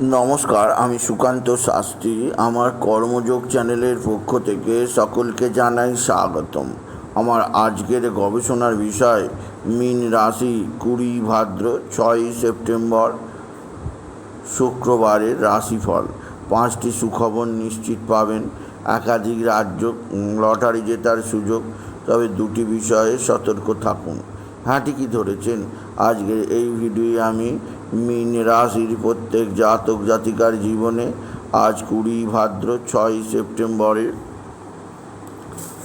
নমস্কার, আমি সুকান্ত শাস্ত্রী। আমার কর্মযোগ চ্যানেলের পক্ষ থেকে সকলকে জানাই স্বাগতম। আমার আজকের গবেষণার বিষয়, মীন রাশি কুড়ি ভাদ্র ছয়ই সেপ্টেম্বর শুক্রবারের রাশিফল। পাঁচটি সুখবর নিশ্চিত পাবেন। একাধিক রাজ্য লটারি জেতার সুযোগ। তবে দুটি বিষয়ে সতর্ক থাকুন। হ্যাঁ ঠিকই ধরেছেন। আজকের এই ভিডিওয়ে আমি মীন রাশির প্রত্যেক জাতক জাতিকার জীবনে আজ কুড়ি ভাদ্র ছয় সেপ্টেম্বরের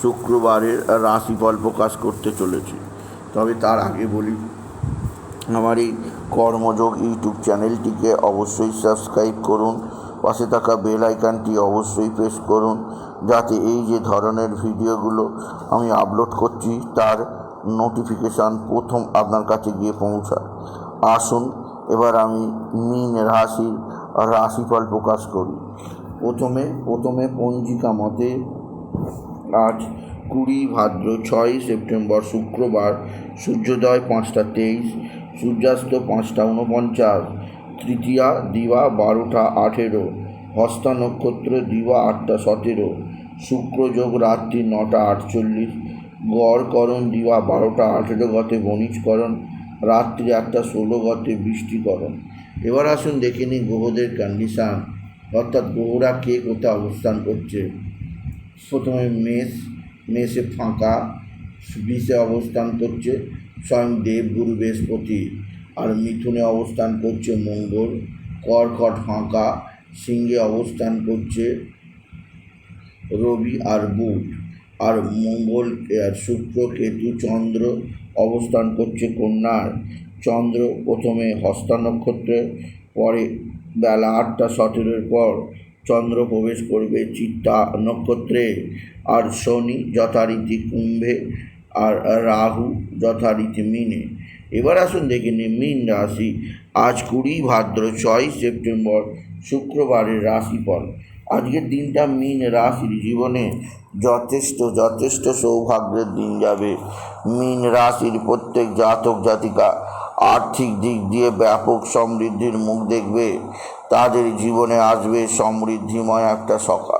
শুক্রবারের রাশিফল প্রকাশ করতে চলেছে। তবে তার আগে বলি, আমার এই কর্মযোগ ইউটিউব চ্যানেলটিকে অবশ্যই সাবস্ক্রাইব করুন, পাশে থাকা বেল আইকনটি অবশ্যই প্রেস করুন, যাতে এই যে ধরনের ভিডিওগুলো আমি আপলোড করছি, তার নোটিফিকেশান প্রথম আপনার কাছে গিয়ে পৌঁছায়। আসুন এবার আমি মিন রাশির রাশিফল প্রকাশ করি। প্রথমে প্রথমে পঞ্জিকা মতে আজ কুড়ি ভাদ্র ছয় সেপ্টেম্বর শুক্রবার, সূর্যোদয় পাঁচটা তেইশ, সূর্যাস্ত পাঁচটা উনপঞ্চাশ তৃতীয়া দিবা বারোটা আঠেরো, হস্তা নক্ষত্র দিবা আটটা সতেরো শুক্রযোগ রাত্রি নটা আটচল্লিশ, গড়করণ দিবা বারোটা আঠেরো গতে বণিজকরণ রাত্রি একটা ষোলো গতে বৃষ্টিকরণ এবার আসুন দেখে নিই গ্রহদের কন্ডিশান অর্থাৎ গ্রহরা কে কোথায় অবস্থান করছে? প্রথমে মেষ, মেষে ফাঁকা, বিষে অবস্থান করছে স্বয়ং দেবগুরু বৃহস্পতি। আর মিথুনে অবস্থান করছে মঙ্গল, কর্কট ফাঁকা, সিংহে অবস্থান করছে রবি আর বুধ। আর মঙ্গল আর শুক্র, কেতু, চন্দ্র অবস্থান করছে কন্যার। চন্দ্র প্রথমে হস্তা নক্ষত্রে পরে বেলা আটটা সতেরোর পর চন্দ্র প্রবেশ করবে চিত্তা নক্ষত্রে। আর শনি যথারীতি কুম্ভে, আর রাহু যথারীতি মিনে। এবার আসুন দেখে নিই মিন রাশি। আজ কুড়ি ভাদ্র ছয় সেপ্টেম্বর, শুক্রবারের রাশিফল। আজকের দিনটা মিন রাশির জীবনে যথেষ্ট যথেষ্ট সৌভাগ্যের দিন যাবে। মিন রাশির প্রত্যেক জাতক, জাতিকা আর্থিক দিক দিয়ে ব্যাপক সমৃদ্ধির মুখ দেখবে। তাদের জীবনে আসবে সমৃদ্ধিময় একটা সকাল।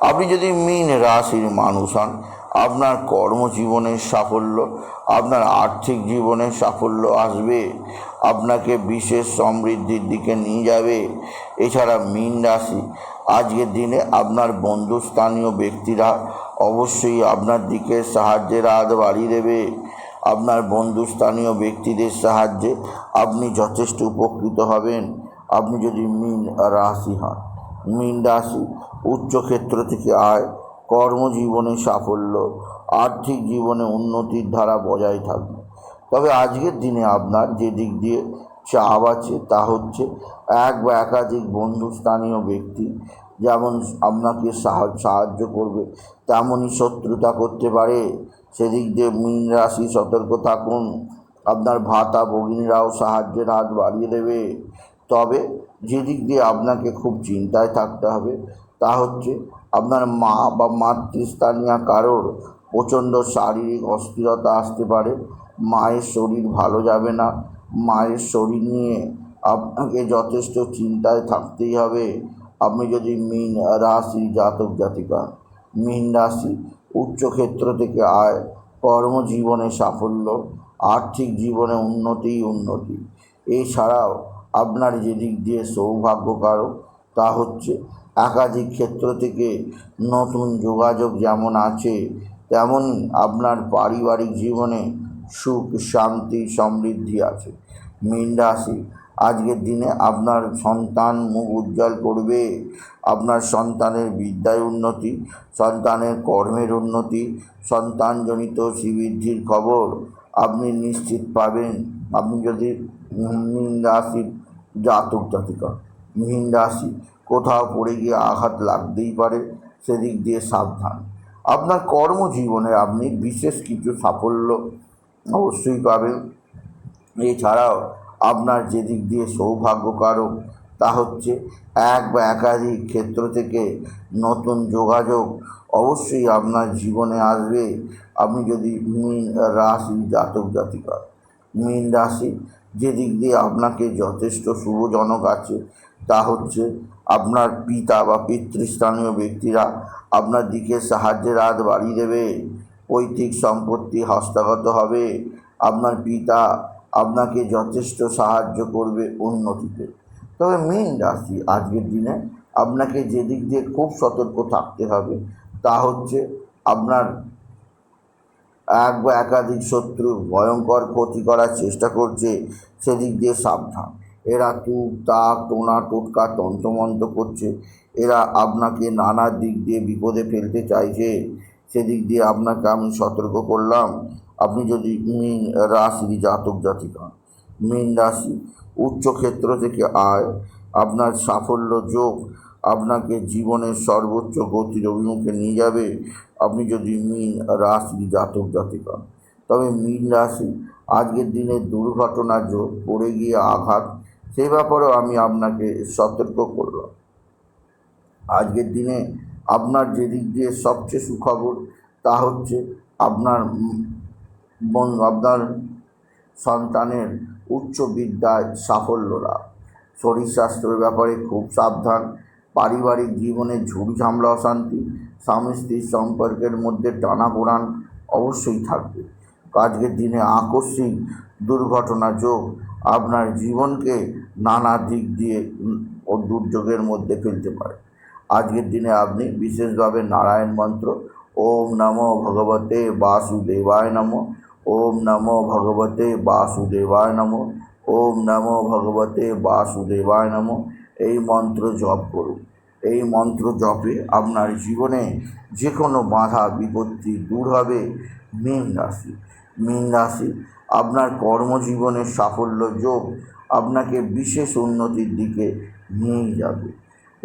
আপনি যদি মিন রাশির মানুষ হন, আপনার কর্মজীবনের সাফল্য, আপনার আর্থিক জীবনের সাফল্য আসবে। আপনাকে বিশেষ সমৃদ্ধির দিকে নিয়ে যাবে। এছাড়া মিন রাশি আজকের দিনে আপনার বন্ধুস্থানীয় ব্যক্তিরা অবশ্যই আপনার দিকে সাহায্যের হাত বাড়িয়ে দেবে। আপনার বন্ধুস্থানীয় ব্যক্তিদের সাহায্যে আপনি যথেষ্ট উপকৃত হবেন। আপনি যদি মিন রাশি হন, মিন রাশি উচ্চক্ষেত্র থেকে আয়, কর্মজীবনে সাফল্য, আর্থিক জীবনে উন্নতির ধারা বজায় থাকবে। তবে আজকের দিনে আপনার যে দিক দিয়ে চাপ আছে তা হচ্ছে এক বা একাধিক বন্ধু স্থানীয় ব্যক্তি যেমন আপনাকে সাহা- সাহায্য করবে, তেমনই শত্রুতা করতে পারে। সেদিক দিয়ে মীন রাশি সতর্ক থাকুন। আপনার ভাতা ভগিনীরাও সাহায্যের হাত বাড়িয়ে দেবে। তবে যেদিক দিয়ে আপনাকে খুব চিন্তায় থাকতে হবে তা হচ্ছে আপনার মা বা মাতৃস্থানীয় কারোর প্রচণ্ড শারীরিক অস্থিরতা আসতে পারে। মায়ের শরীর ভালো যাবে না। মায়ের শরীর নিয়ে আপনাকে যথেষ্ট চিন্তায় থাকতেই হবে। আপনি যদি মীন রাশি জাতক জাতিকা, মীন রাশি উচ্চক্ষেত্র থেকে আয়, কর্মজীবনে সাফল্য, আর্থিক জীবনে উন্নতি উন্নতি, এছাড়াও আপনার যে দিক দিয়ে সৌভাগ্যকারক, তা হচ্ছে একাধিক ক্ষেত্র থেকে নতুন যোগাযোগ যেমন আছে তেমনই আপনার পারিবারিক জীবনে সুখ, শান্তি, সমৃদ্ধি আছে। মীন রাশি আজকের দিনে আপনার সন্তান মুখ উজ্জ্বল করবে। আপনার সন্তানের বিদ্যায় উন্নতি, সন্তানের কর্মের উন্নতি, সন্তানজনিত শ্রীবৃদ্ধির খবর আপনি নিশ্চিত পাবেন। আপনি যদি মীন রাশির জাতক জাতিকা, মীন রাশি কোথাও পড়ে গিয়ে আঘাত লাগতেই পারে, সেদিক দিয়ে সাবধান। আপনার কর্মজীবনে আপনি বিশেষ কিছু সাফল্য অবশ্যই পাবেন। এছাড়াও আপনার যে দিক দিয়ে সৌভাগ্যকারক, তা হচ্ছে এক বা একাধিক ক্ষেত্র থেকে নতুন যোগাযোগ অবশ্যই আপনার জীবনে আসবে। আপনি যদি মীন রাশি জাতক জাতিকা, মীন রাশি যে দিক দিয়ে আপনাকে যথেষ্ট শুভজনক আছে, তা হচ্ছে আপনার পিতা বা পিতৃস্থানীয় ব্যক্তিরা আপনার দিকে সাহায্যের হাত বাড়িয়ে দেবে। পৈতৃক সম্পত্তি হস্তগত হবে। আপনার পিতা আপনাকে যথেষ্ট সাহায্য করবে উন্নতিতে। তবে মীন রাশি আজকের দিনে আপনাকে যে দিক দিয়ে খুব সতর্ক থাকতে হবে, তা হচ্ছে আপনার এক বা একাধিক শত্রু ভয়ঙ্কর ক্ষতি করার চেষ্টা করছে, সেদিক দিয়ে সাবধান। এরা তুক, তাক, টোনা, টোটকা, তন্ত্রমন্ত্র করছে। এরা আপনাকে নানা দিক দিয়ে বিপদে ফেলতে চাইছে। সেদিক দিয়ে আপনাকে আমি সতর্ক করলাম। আপনি যদি মীন রাশির জাতক জাতিকা, মীন রাশি উচ্চ ক্ষেত্র থেকে আয়, আপনার সাফল্য যোগ, আপনাকে জীবনের সর্বোচ্চ গতির অভিমুখে নিয়ে যাবে। আপনি যদি মীন রাশি জাতক জাতিকা, তবে মীন রাশি আজকের দিনে দুর্ঘটনা যোগ পড়ে গিয়ে আঘাত সেই ব্যাপারেও আমি আপনাকে সতর্ক করলাম। আজকের দিনে আপনার যে দিক দিয়ে সবচেয়ে সুখবর, তা হচ্ছে আপনার আপনার সন্তানের উচ্চ বিদ্যায় সাফল্য লাভ শরীর স্বাস্থ্যের ব্যাপারে খুব সাবধান। পারিবারিক জীবনে ঝুড়ি ঝামলা, অশান্তি, স্বামী স্ত্রীর সম্পর্কের মধ্যে টানাপোড়ান অবশ্যই থাকবে। আজকের দিনে আকস্মিক দুর্ঘটনা যোগ আপনার জীবনকে নানা দিক দিয়ে ও দুর্যোগের মধ্যে ফেলতে পারে। আজকের দিনে আপনি বিশেষভাবে নারায়ণ মন্ত্র, ওম নমো ভগবতে বাসুদেবায় নমঃ, ওম নমো ভগবতে বাসুদেবায় নমঃ, ওম নমো ভগবতে বাসুদেবায় নমঃ, এই মন্ত্র জপ করুন। এই মন্ত্র জপে আপনার জীবনে যে কোনো বাধা, বিপত্তি দূর হবে। মীন রাশি মীন রাশি, আপনার কর্মজীবনের সাফল্য যোগ আপনাকে বিশেষ উন্নতির দিকে নিয়ে যাবে।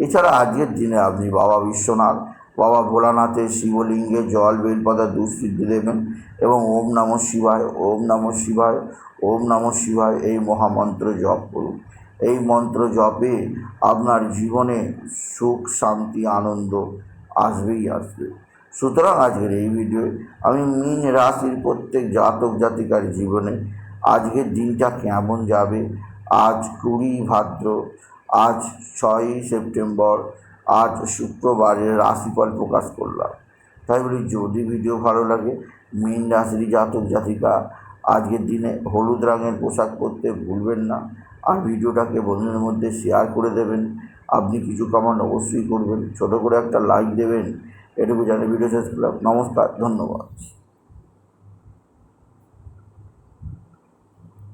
এছাড়া আজকের দিনে আপনি বাবা বিশ্বনাথ, বাবা ভোলানাথের শিবলিঙ্গে জল বেলপাতা দুঃসিদ্ধি দেবেন এবং ওম নমঃ শিবায়, ওম নমঃ শিবায়, ওম নমঃ শিবায় এই মহামন্ত্র জপ করুন। এই মন্ত্র জপে আপনার জীবনে সুখ, শান্তি, আনন্দ আসবেই আসবে। সুতরাং আজকের এই ভিডিওয়ে আমি মীন রাশির প্রত্যেক জাতক জাতিকার জীবনে আজকের দিনটা কেমন যাবে? আজ কুড়ি ভাদ্র আজ ছয়ই সেপ্টেম্বর, আজ শুক্রবারের রাশিফল প্রকাশ করলাম। তাই বলি, যদি ভিডিও ভালো লাগে, মীন রাশির জাতক জাতিকা, আজকের দিনে হলুদ রঙের পোশাক পরতে ভুলবেন না। আর ভিডিওটাকে বন্ধুদের মধ্যে শেয়ার করে দেবেন। আপনি কিছু কমেন্ট অবশ্যই করবেন। ছোটো করে একটা লাইক দেবেন। এটুকু জানি ভিডিও শেষ করলাম। নমস্কার, ধন্যবাদ।